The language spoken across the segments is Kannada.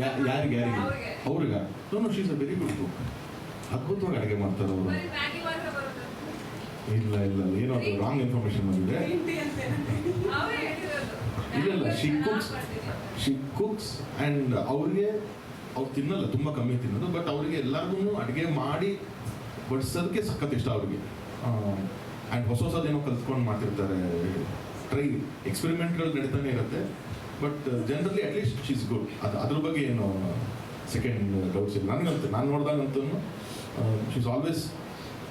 ಯಾರಿಗೆ ಯಾರಿಗೆ? ಅವ್ರಿಗೆ. ಅವ್ರಿಗ? She's a very good cook ಅದ್ಭುತವಾಗಿ ಅಡುಗೆ ಮಾಡ್ತಾರೆ ಅವರು. ಇಲ್ಲ ಇಲ್ಲ ಏನೋ ಅದು ರಾಂಗ್ ಇನ್ಫಾರ್ಮೇಶನ್ ಬಂದಿದೆ. ಇಲ್ಲ ಇಲ್ಲ. She cooks. She cooks and ಅವ್ರಿಗೆ ಅವ್ರು ತಿನ್ನಲ್ಲ ತುಂಬ ಕಮ್ಮಿ ತಿನ್ನೋದು ಬಟ್ ಅವರಿಗೆ ಎಲ್ಲರಿಗೂ ಅಡುಗೆ ಮಾಡಿ ಬಡಿಸೋದಕ್ಕೆ ಸಖತ್ ಇಷ್ಟ ಅವ್ರಿಗೆ. ಆ್ಯಂಡ್ ಹೊಸ ಹೊಸದೇನೋ ಕಲ್ತ್ಕೊಂಡು ಮಾಡ್ತಿರ್ತಾರೆ. ಟ್ರೈ ಎಕ್ಸ್ಪೆರಿಮೆಂಟ್ಗಳು ನಡೀತಾನೆ ಇರುತ್ತೆ. But generally at least she's good ಅದು ಅದ್ರ ಬಗ್ಗೆ ಏನು ಸೆಕೆಂಡ್ ಡೌಟ್ಸ್ ಇಲ್ಲ. ನನಗಂತೂ ನಾನು ನೋಡಿದಾಗಂತೂ ಶೀಸ್ ಆಲ್ವೇಸ್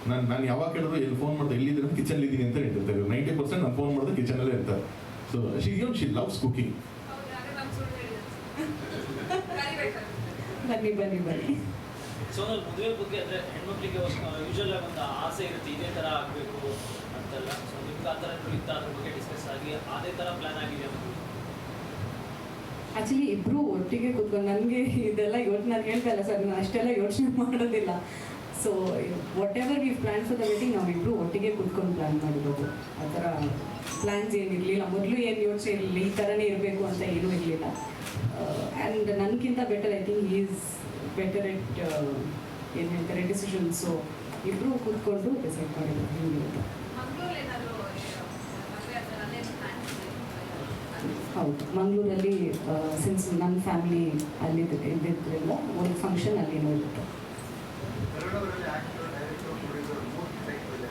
ನಾನು ನಾನು ಯಾವಾಗ ಕೇಳಿದ್ರು ಎಲ್ಲಿ ಫೋನ್ ಮಾಡಿದೆ ಎಲ್ಲಿದ್ದೀನಿ ಅಂತ ಕಿಚನ್ ಇದ್ದೀನಿ ಅಂತ ಹೇಳ್ತಿರ್ತಾರೆ. ನೈಂಟಿ ಪರ್ಸೆಂಟ್ ನಾನು ಫೋನ್ ಮಾಡಿದ್ರೆ ಕಿಚನಲ್ಲೇ ಇರ್ತಾರೆ so she you she loves cooking. ಬನ್ನಿ ಬನ್ನಿ ಬನ್ನಿ. ಸೋನಲ್ ಮದುವೆ ಬಗ್ಗೆ ಅಂದ್ರೆ ಹೆಣ್ಮಕ್ಳಿಗೆ ಯೂಶಲ್ ಆಗಿ ಒಂದು ಆಸೆ ಇರುತ್ತೆ ಇದೇ ತರ ಆಗ್ಬೇಕು ಅಂತೆಲ್ಲ. ಸೊ ನಿಮ್ಗೆ ಆ ಥರ ಇತ್ತು ಅದ್ರ ಬಗ್ಗೆ ಡಿಸ್ಕಸ್ ಆಗಿ ಅದೇ ತರ ಪ್ಲಾನ್ ಆಗಿದೆ ಅಂತ. ಆಕ್ಚುಲಿ ಇಬ್ಬರು ಒಟ್ಟಿಗೆ ಕೂತ್ಕೊಂಡು ನನಗೆ ಇದೆಲ್ಲ ಯೋಚನೆ, ನಾನು ಹೇಳ್ತಲ್ಲ ಸರ್, ನಾನು ಅಷ್ಟೆಲ್ಲ ಯೋಚನೆ ಮಾಡೋದಿಲ್ಲ. So whatever we plan for the meeting ನಾವಿಬ್ಬರು ಒಟ್ಟಿಗೆ ಕೂತ್ಕೊಂಡು ಪ್ಲ್ಯಾನ್ ಮಾಡಿರೋದು ಆ ಥರ ಪ್ಲ್ಯಾನ್ಸ್ ಏನಿರಲಿಲ್ಲ. ಮೊದಲು ಏನು ಯೋಚನೆ ಇರಲಿಲ್ಲ, ಈ ಥರನೇ ಇರಬೇಕು ಅಂತ ಏನೂ ಇರಲಿಲ್ಲ. ಆ್ಯಂಡ್ ನನಗಿಂತ better I think is better at ಏನು ಹೇಳ್ತಾರೆ ಡಿಸಿಷನ್ ಸೊ ಇಬ್ಬರು ಕೂತ್ಕೊಂಡು ಡಿಸೈಡ್ ಮಾಡಿದ್ರು ಹಿಂಗಿರುತ್ತೆ ಹೌದು ಮಂಗಳೂರಲ್ಲಿ ಸಿನ್ಸ್ ನನ್ನ ಫ್ಯಾಮಿಲಿ ಅಲ್ಲಿ ಇದ್ದಿದ್ದರಿಂದ ಒಂದು ಫಂಕ್ಷನ್ ಅಲ್ಲಿ ಇರುತ್ತೆ ಕನ್ನಡದಲ್ಲಿ ಆಕ್ಟರ್ ಡೈರೆಕ್ಟರ್ ಪ್ರೊಡ್ಯೂಸರ್ ಮೂರು ಟೈಪ್ ಇದೆ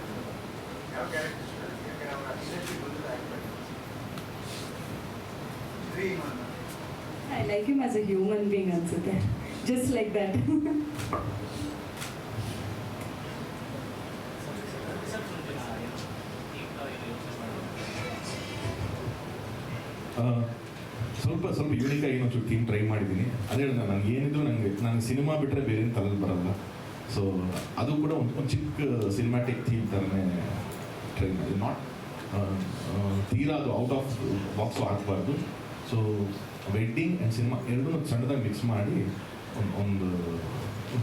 ಯಾವ ಕ್ಯಾರೆಕ್ಟರ್ ಇಷ್ಟ ಯಾಕಂದ್ರೆ ಅವರ ಇಂಡಸ್ಟ್ರಿ ಬಂದಿಲ್ಲ ಆಕ್ಟರ್ ಡ್ರೀಮ್ ಅನ್ನ I like him as a human being ಅನ್ಸುತ್ತೆ ಜಸ್ಟ್ ಲೈಕ್ ದ್ಯಾಟ್ ಸ್ವಲ್ಪ ಸ್ವಲ್ಪ ಯೂನಿಕ್ ಆಗಿ ಒಂದು ಥೀಮ್ ಟ್ರೈ ಮಾಡಿದ್ದೀನಿ ಅದೇ ಹೇಳಿದ ನನಗೆ ಏನಿದ್ರು ನನಗೆ ನಾನು ಸಿನಿಮಾ ಬಿಟ್ಟರೆ ಬೇರೆ ತಲೆಯಲ್ಲಿ ಬರಲ್ಲ. ಸೊ ಅದು ಕೂಡ ಒಂದು ಒಂದು ಚಿಕ್ಕ ಸಿನಿಮ್ಯಾಟಿಕ್ ಥೀಮ್ ಥರನೇ ಟ್ರೈ ಮಾಡಿ ನಾಟ್ ತೀರಾ ಅದು ಔಟ್ ಆಫ್ ಬಾಕ್ಸು ಆಗಬಾರ್ದು. ಸೊ ವೆಡ್ಡಿಂಗ್ ಆ್ಯಂಡ್ ಸಿನಿಮಾ ಎರಡೂ ಸಣ್ಣದಾಗಿ ಮಿಕ್ಸ್ ಮಾಡಿ ಒಂದು ಒಂದು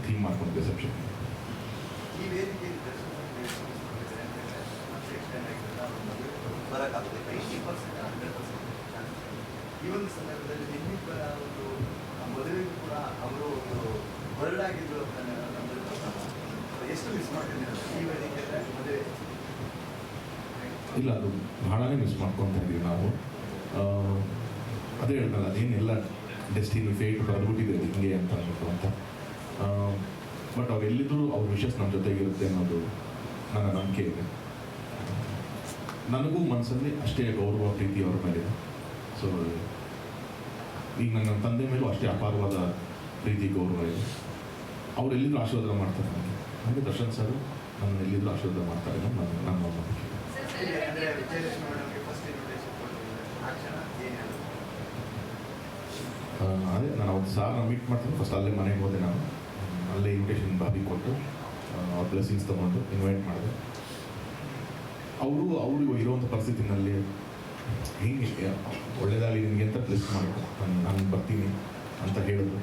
ಥೀಮ್ ಮಾಡ್ಕೊಂಡು ರಿಸೆಪ್ಷನ್ ಈ ವೇದಿಕೆ ಮತ್ತೆ ಎಕ್ಸ್ಟೆಂಡ್ ಆಗಿದ್ರೆ ಬರೋಕ್ಕಾಗುತ್ತೆ ಏಯ್ಟಿ ಪರ್ಸೆಂಟ್ ಹಂಡ್ರೆಡ್ ಪರ್ಸೆಂಟ್ ಈ ಸಂದರ್ಭದಲ್ಲಿ ನಿಮ್ಮ ಒಂದು ಮದುವೆಗೂ ಕೂಡ ಅವರು ಒಂದು ಹೊರಡಾಗಿದ್ರು ಅಂತ ಎಷ್ಟು ಮಿಸ್ ಮಾಡ್ತೀನಿ ಈ ವೇದಿಕೆ ಮದುವೆ? ಇಲ್ಲ, ಅದು ಬಹಳನೇ ಮಿಸ್ ಮಾಡ್ಕೊತಾ ಇದ್ದೀವಿ ನಾವು. ಅದೇ ಹೇಳ್ತಾರೆ ಅದೇನೆಲ್ಲ ಡೆಸ್ಟಿನಿ ಫೇಟ್ ಬರೆದ್ಬಿಟ್ಟಿದೆ ಹಿಂಗೆ ಅಂತ ಅಂದ್ಬಿಟ್ಟು ಅಂತ. ಬಟ್ ಅವ್ರು ಎಲ್ಲಿದ್ರು ಅವ್ರ ವಿಷಸ್ ನಮ್ಮ ಜೊತೆಗಿರುತ್ತೆ ಅನ್ನೋದು ನನ್ನ ನಂಬಿಕೆ ಇದೆ. ನನಗೂ ಮನಸ್ಸಲ್ಲಿ ಅಷ್ಟೇ ಗೌರವ ಪ್ರೀತಿ ಅವ್ರ ಮೇಲಿದೆ. ಈಗ ನನ್ನ ತಂದೆ ಮೇಲೂ ಅಷ್ಟೇ ಅಪಾರವಾದ ಪ್ರೀತಿ ಗೌರವ ಇದೆ. ಅವ್ರು ಎಲ್ಲಿದ್ರು ಆಶೀರ್ವಾದ ಮಾಡ್ತಾರೆ ನನಗೆ. ನನಗೆ ದರ್ಶನ್ ಸರ್ ನನ್ನ ಎಲ್ಲಿದ್ರು ಆಶೀರ್ವಾದ ಮಾಡ್ತಾರೆ ನಾನು ನನ್ನ ನನ್ನ ಸರ್, ಅದೇ ನಾನು ಅವತ್ತು ಸಾರ್ನ ಮೀಟ್ ಮಾಡ್ತೀನಿ. ಫಸ್ಟ್ ಅಲ್ಲೇ ಮನೆಗೆ ಹೋದೆ ನಾನು. ಅಲ್ಲೇ ಇನ್ವಿಟೇಷನ್ ಬಾಬಿ ಕೊಟ್ಟು ಅವ್ರ ಬ್ಲೆಸ್ಸಿಂಗ್ಸ್ ತೊಗೊಂಡು ಇನ್ವೈಟ್ ಮಾಡಿದೆ. ಅವರು ಅವರು ಇರುವಂಥ ಪರಿಸ್ಥಿತಿನಲ್ಲಿ ಹಿಂಗೆ ಒಳ್ಳೇದಾಗಲಿ ನಿಮಗೆ ಅಂತ ಪ್ಲೇಸ್ ಮಾಡಿದ್ರು ನಾನು ನಾನು ಬರ್ತೀನಿ ಅಂತ ಹೇಳಿದ್ರು.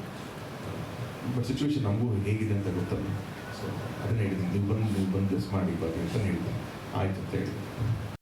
ಬಟ್ ಸಿಚುವೇಶನ್ ನಮಗೂ ಹೇಗಿದೆ ಅಂತ ಗೊತ್ತಲ್ಲ. ಸೊ ಅದನ್ನು ಹೇಳಿದ್ದೀನಿ. ನೀವು ಬಂದು ನೀವು ಬಂದು ಪ್ಲೇಸ್ ಮಾಡಿ ಬರ್ರಿ ಅಂತ ಹೇಳಿದ್ದೀನಿ ಆಯ್ತು ಅಂತ ಹೇಳಿದೆ